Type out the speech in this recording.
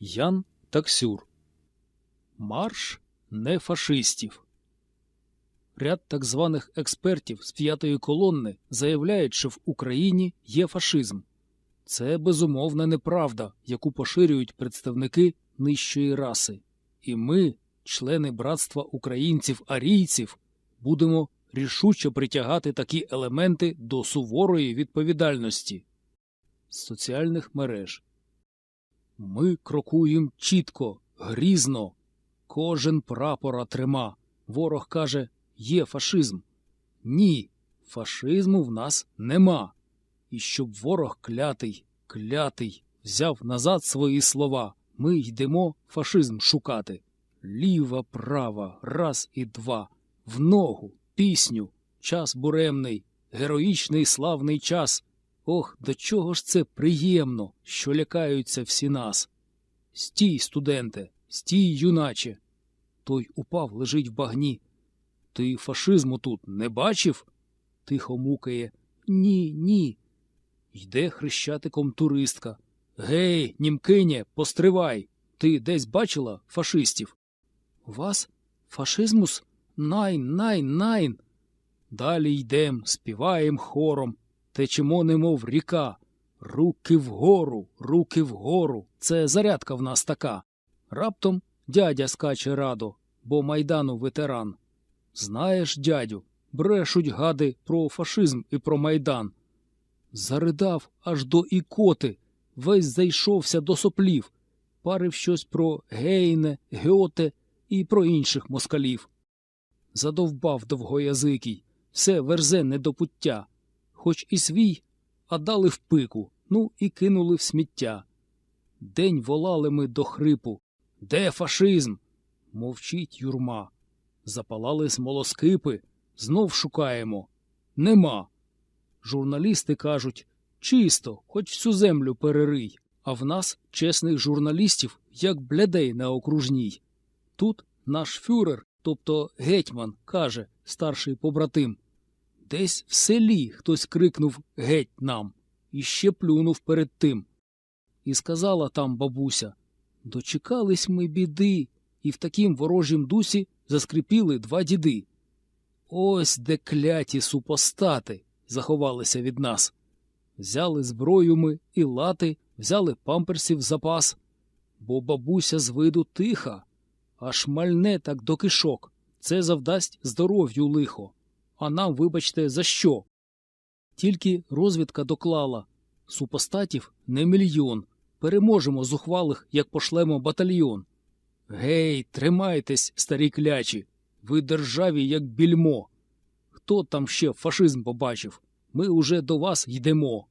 Ян Таксюр. Марш нефашистів. Ряд так званих експертів з п'ятої колонни заявляють, що в Україні є фашизм. Це безумовна неправда, яку поширюють представники нижчої раси. І ми, члени братства українців-арійців, будемо рішуче притягати такі елементи до суворої відповідальності. З соціальних мереж. Ми крокуємо чітко, грізно. Кожен прапора трима. Ворог каже, є фашизм. Ні, фашизму в нас нема. І щоб ворог клятий, клятий, взяв назад свої слова, ми йдемо фашизм шукати. Ліва, права, раз і два, в ногу, пісню, час буремний, героїчний славний час. Ох, до чого ж це приємно, що лякаються всі нас. Стій, студенте, стій, юначе. Той упав, лежить в багні. Ти фашизму тут не бачив? Тихо мукає. Ні, ні. Йде хрещатиком туристка. Гей, німкиня, постривай. Ти десь бачила фашистів? Вас? Фашизмус? Найн, найн, найн. Далі йдем, співаєм хором, течемо, немов ріка. Руки вгору, руки вгору. Це зарядка в нас така. Раптом дядя скаче радо, бо майдану ветеран. Знаєш, дядю, брешуть гади про фашизм і про майдан. Заридав аж до ікоти, весь зайшовся до соплів, парив щось про Гейне, Гьоте і про інших москалів. Задовбав довгоязикий, все верзе не до пуття, хоч і свій, а дали в пику, ну і кинули в сміття. День волали ми до хрипу. Де фашизм? Мовчить юрма. Запалали смолоскипи, знов шукаємо. Нема. Журналісти кажуть чисто, хоч всю землю перерий, а в нас, чесних журналістів, як блядей на окружній. Тут наш фюрер, тобто гетьман, каже, старший побратим. Десь в селі хтось крикнув геть нам і ще плюнув перед тим. І сказала там бабуся Дочекались ми біди, і в такім ворожім дусі заскрипіли два діди. Ось де кляті супостати заховалися від нас. Взяли зброю ми і лати, взяли памперсів запас, бо бабуся з виду тиха, аж мальне так до кишок. Це завдасть здоров'ю лихо. А нам, вибачте, за що? Тільки розвідка доклала супостатів не мільйон. Переможемо зухвалих, як пошлемо батальйон. Гей, тримайтесь, старі клячі, ви державі, як більмо. Хто там ще фашизм побачив? Ми уже до вас йдемо.